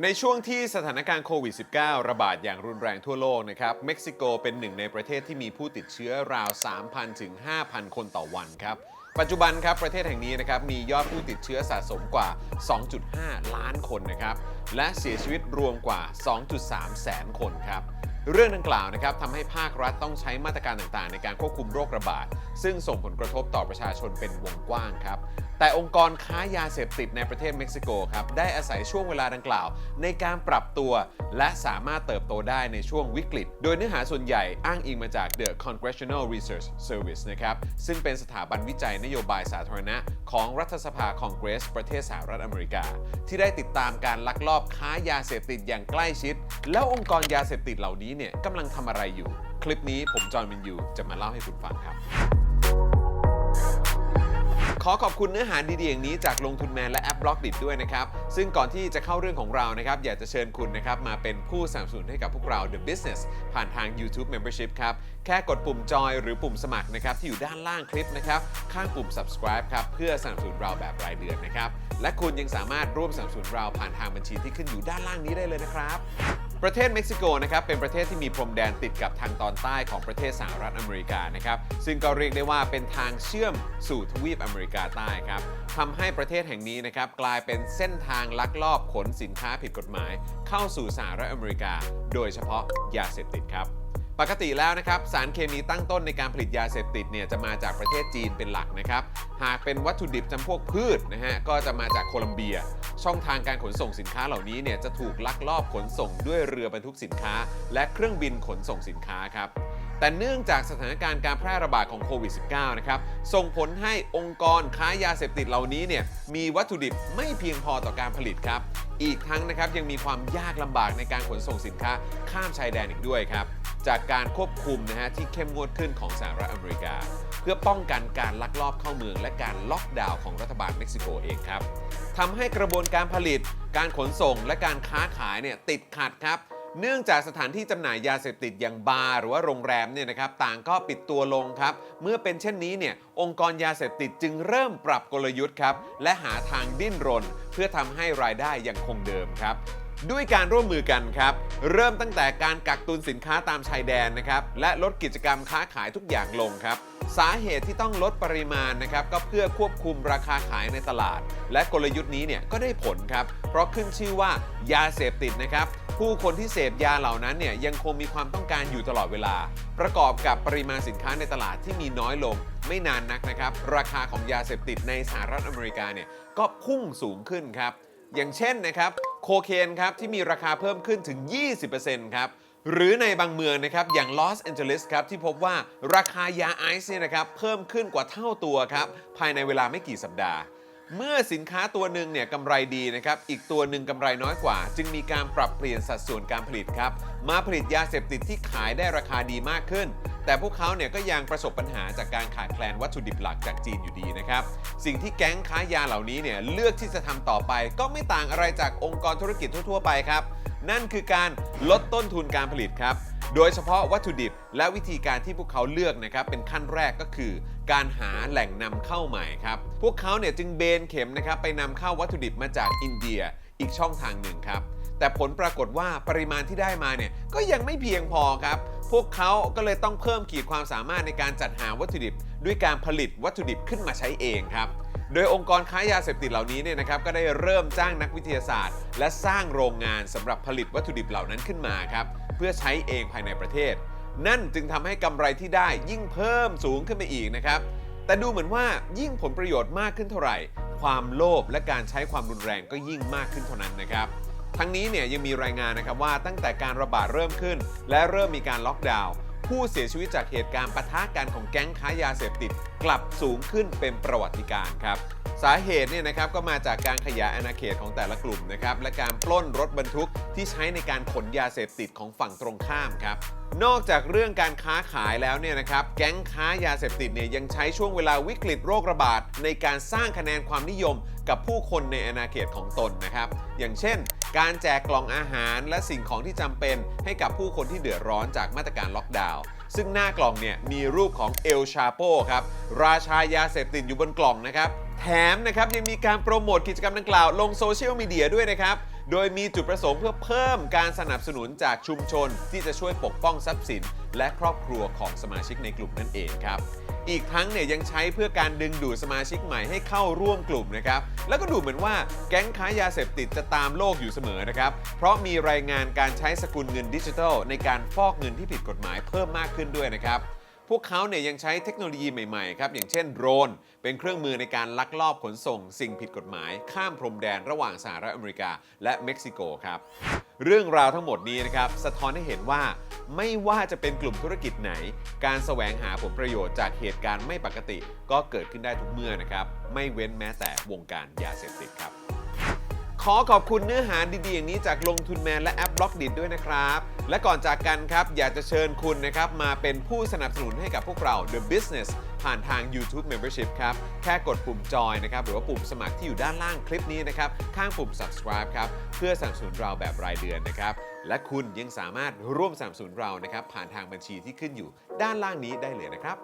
ในช่วงที่สถานการณ์โควิด -19 ระบาดอย่างรุนแรงทั่วโลกนะครับ เม็กซิโกเป็นหนึ่งในประเทศที่มีผู้ติดเชื้อราว 3,000 ถึง 5,000 คนต่อวันครับ ปัจจุบันครับประเทศแห่งนี้นะครับมียอดผู้ติดเชื้อสะสมกว่า 2.5 ล้านคนนะครับ และเสียชีวิตรวมกว่า 2.3 แสนคนครับ เรื่องดังกล่าวนะครับทำให้ภาครัฐต้องใช้มาตรการต่างๆ ในการควบคุมโรคระบาดซึ่งส่งผลกระทบต่อประชาชนเป็นวงกว้างครับ แต่องค์กรค้ายาเสพติดในประเทศเม็กซิโกครับ ได้อาศัยช่วงเวลาดังกล่าว ในการปรับตัว และสามารถเติบโตได้ในช่วงวิกฤต โดยเนื้อหาส่วนใหญ่อ้างอิงมาจาก The Congressional Research Service นะครับ ซึ่งเป็นสถาบันวิจัยนโยบายสาธารณะ ของรัฐสภาคองเกรส ประเทศสหรัฐอเมริกา ที่ได้ติดตามการลักลอบค้ายาเสพติดอย่างใกล้ชิด แล้วองค์กรยาเสพติดเหล่านี้เนี่ยกำลังทำอะไรอยู่ คลิปนี้ผมจอห์นวินยูจะมาเล่าให้คุณฟังครับ ขอขอบคุณเนื้อหาดีๆอย่างนี้จากลงทุนแมนและแอปบล็อกดิด้วยนะครับ ซึ่งก่อนที่จะเข้าเรื่องของเรานะครับ อยากจะเชิญคุณนะครับ มาเป็นผู้สนับสนุนให้กับพวกเรา The Business ผ่านทาง YouTube Membership ครับ แค่กดปุ่มจอยหรือปุ่มสมัครนะครับ ที่อยู่ด้านล่างคลิปนะครับ ข้างปุ่ม subscribe ครับ เพื่อสนับสนุนเราแบบรายเดือนนะครับ และคุณยังสามารถร่วมสนับสนุนเราผ่านทางบัญชีที่ขึ้นอยู่ด้านล่างนี้ได้เลยนะครับ ประเทศเม็กซิโกนะครับเป็นประเทศที่มีพรมแดนติดกับทางตอนใต้ของประเทศสหรัฐอเมริกานะครับซึ่งก็เรียกได้ว่าเป็นทางเชื่อมสู่ทวีปอเมริกาใต้ครับทำให้ประเทศแห่งนี้นะครับกลายเป็นเส้นทางลักลอบขนสินค้าผิดกฎหมาย เข้าสู่สหรัฐอเมริกา โดยเฉพาะยาเสพติดครับปกติแล้วนะครับสารเคมีตั้งต้นในการผลิตยาเสพติดเนี่ยจะมาจากประเทศจีนเป็นหลักนะครับหากเป็นวัตถุดิบจำพวกพืชนะฮะก็จะมาจากโคลัมเบีย ช่องทางการขนส่งสินค้าเหล่านี้เนี่ยจะถูกลักลอบขนส่งด้วยเรือบรรทุกสินค้า และเครื่องบินขนส่งสินค้าครับแต่เนื่องจากสถานการณ์การแพร่ระบาดของโควิด -19 นะครับ ส่งผลให้องค์กรค้ายาเสพติดเหล่านี้เนี่ยมีวัตถุดิบไม่เพียงพอต่อการผลิตครับ อีกทั้งนะครับยังมีความยากลำบากในการขนส่งสินค้าข้ามชายแดนอีกด้วยครับ จากการควบคุมนะฮะที่เข้มงวดขึ้นของสหรัฐอเมริกา เพื่อป้องกันการลักลอบเข้าเมือง และการล็อกดาวน์ของรัฐบาลเม็กซิโกเองครับทำให้กระบวนการผลิต การขนส่ง และการค้าขายเนี่ยติดขัดครับ เนื่องจากสถานที่จำหน่ายยาเสพติดอย่างบาร์หรือว่าโรงแรมเนี่ยนะครับต่างก็ปิดตัวลงครับ เมื่อเป็นเช่นนี้เนี่ยองค์กรยาเสพติดจึงเริ่มปรับกลยุทธ์ครับและหาทางดิ้นรน เพื่อทำให้รายได้ยังคงเดิมครับด้วยการร่วมมือกันครับ เริ่มตั้งแต่การกักตุนสินค้าตามชายแดนนะครับ และลดกิจกรรมค้าขายทุกอย่างลงครับ สาเหตุที่ต้องลดปริมาณนะครับก็เพื่อควบคุมราคาขายในตลาด และกลยุทธ์นี้เนี่ยก็ได้ผลครับ เพราะขึ้นชื่อว่ายาเสพติดนะครับ ผู้คนที่เสพยาเหล่านั้นเนี่ยยังคงมีความต้องการอยู่ตลอดเวลา ประกอบกับปริมาณสินค้าในตลาดที่มีน้อยลง ไม่นานนักนะครับ ราคาของยาเสพติดในสหรัฐอเมริกาเนี่ยก็พุ่งสูงขึ้นครับอย่างเช่นนะครับโคเคนครับที่มีราคาเพิ่มขึ้นถึง 20%ครับ หรือในบางเมืองนะครับอย่างลอสแอนเจลิสครับที่พบว่าราคายาไอซ์เนี่ยนะครับเพิ่มขึ้นกว่าเท่าตัวครับภายในเวลาไม่กี่สัปดาห์ เมื่อสินค้าตัวหนึ่งเนี่ยกำไรดีนะครับอีกตัวหนึ่งกำไรน้อยกว่า จึงมีการปรับเปลี่ยนสัดส่วนการผลิตครับมาผลิตยาเสพติดที่ขายได้ราคาดีมากขึ้น แต่พวกเขาเนี่ยก็ยังประสบปัญหาจากการขาดแคลนวัตถุดิบหลักจากจีนอยู่ดีนะครับสิ่งที่แก๊งค้ายาเหล่านี้เนี่ยเลือกที่จะทำต่อไป ก็ไม่ต่างอะไรจากองค์กรธุรกิจทั่ว ๆ ไปครับ นั่นคือการลดต้นทุนการผลิตครับ โดยเฉพาะวัตถุดิบและวิธีการที่พวกเขาเลือกนะครับเป็นขั้นแรกก็คือ การหาแหล่งนำเข้าใหม่ครับ พวกเขาเนี่ยจึงเบนเข็มนะครับไปนำเข้าวัตถุดิบมาจากอินเดียอีกช่องทางหนึ่งครับ แต่ผลปรากฏว่าปริมาณที่ได้มาเนี่ยก็ยังไม่เพียงพอครับ พวกเขาก็เลยต้องเพิ่มขีดความสามารถในการจัดหาวัตถุดิบ ด้วยการผลิตวัตถุดิบขึ้นมาใช้เองครับ โดยองค์กรค้ายาเสพติดเหล่านี้เนี่ยนะครับก็ได้เริ่มจ้างนักวิทยาศาสตร์ และสร้างโรงงานสำหรับผลิตวัตถุดิบเหล่านั้นขึ้นมาครับเพื่อใช้เองภายในประเทศ นั่นจึงทำให้กำไรที่ได้ยิ่งเพิ่มสูงขึ้นไปอีกนะครับแต่ดูเหมือนว่ายิ่งผลประโยชน์มากขึ้นเท่าไหร่ ความโลภและการใช้ความรุนแรงก็ยิ่งมากขึ้นเท่านั้นนะครับทั้งนี้เนี่ยยังมีรายงานนะครับว่าตั้งแต่การระบาดเริ่มขึ้น และเริ่มมีการล็อกดาวน์ผู้เสียชีวิตจากเหตุการณ์ปะทะกันของแก๊งค้ายาเสพติด กลับสูงขึ้นเป็นประวัติการครับ สาเหตุเนี่ยนะครับก็มาจากการขยายอาณาเขตของแต่ละกลุ่มนะครับและการปล้นรถบรรทุกที่ใช้ในการขนยาเสพติดของฝั่งตรงข้ามครับนอกจากเรื่องการค้าขายแล้วเนี่ยนะครับ แก๊งค้ายาเสพติดเนี่ยยังใช้ช่วงเวลาวิกฤตโรคระบาด ในการสร้างคะแนนความนิยมกับผู้คนในอาณาเขตของตนนะครับ อย่างเช่น การแจกกล่องอาหารและสิ่งของที่จำเป็นให้กับผู้คนที่เดือดร้อนจากมาตรการล็อกดาวน์ ซึ่งหน้ากล่องเนี่ยมีรูปของเอลชาโปครับราชายาเสพติดอยู่บนกล่องนะครับ แถมนะครับยังมีการโปรโมทกิจกรรมดังกล่าวลงโซเชียลมีเดียด้วยนะครับ โดยมีจุดประสงค์เพื่อเพิ่มการสนับสนุนจากชุมชน ที่จะช่วยปกป้องทรัพย์สิน และครอบครัวของสมาชิกในกลุ่มนั่นเองครับอีกทั้งเนี่ยยังใช้เพื่อการดึงดูดสมาชิกใหม่ให้เข้าร่วมกลุ่มนะครับ แล้วก็ดูเหมือนว่าแก๊งค้ายาเสพติดจะตามโลกอยู่เสมอนะครับ เพราะมีรายงานการใช้สกุลเงินดิจิทัล ในการฟอกเงินที่ผิดกฎหมายเพิ่มมากขึ้นด้วยนะครับ วกเขาเนี่ยยังใช้เทคโนโลยีใหม่ๆครับอย่างเช่นโดรน เป็นเครื่องมือในการลักลอบขนส่งสิ่งผิดกฎหมาย ข้ามพรมแดนระหว่างสหรัฐอเมริกา และเม็กซิโกครับเรื่องราวทั้งหมดนี้นะครับสะท้อนให้เห็นว่าไม่ว่าจะเป็นกลุ่มธุรกิจไหน การแสวงหาผลประโยชน์จากเหตุการณ์ไม่ปกติ ก็เกิดขึ้นได้ทุกเมื่อนะครับไม่เว้นแม้แต่วงการยาเสพติดครับ ขอขอบคุณเนื้อหาดีๆอย่างนี้จากลงทุนแมนและแอปบล็อกดิด้วยนะครับ และก่อนจากกันครับ อยากจะเชิญคุณนะครับ มาเป็นผู้สนับสนุนให้กับพวกเรา The Business ผ่านทาง YouTube Membership ครับ แค่กดปุ่มจอยนะครับ หรือว่าปุ่มสมัครที่อยู่ด้านล่างคลิปนี้นะครับ ข้างปุ่ม subscribe ครับ เพื่อสนับสนุนเราแบบรายเดือนนะครับ และคุณยังสามารถร่วมสนับสนุนเรานะครับผ่านทางบัญชีที่ขึ้นอยู่ด้านล่างนี้ได้เลยนะครับ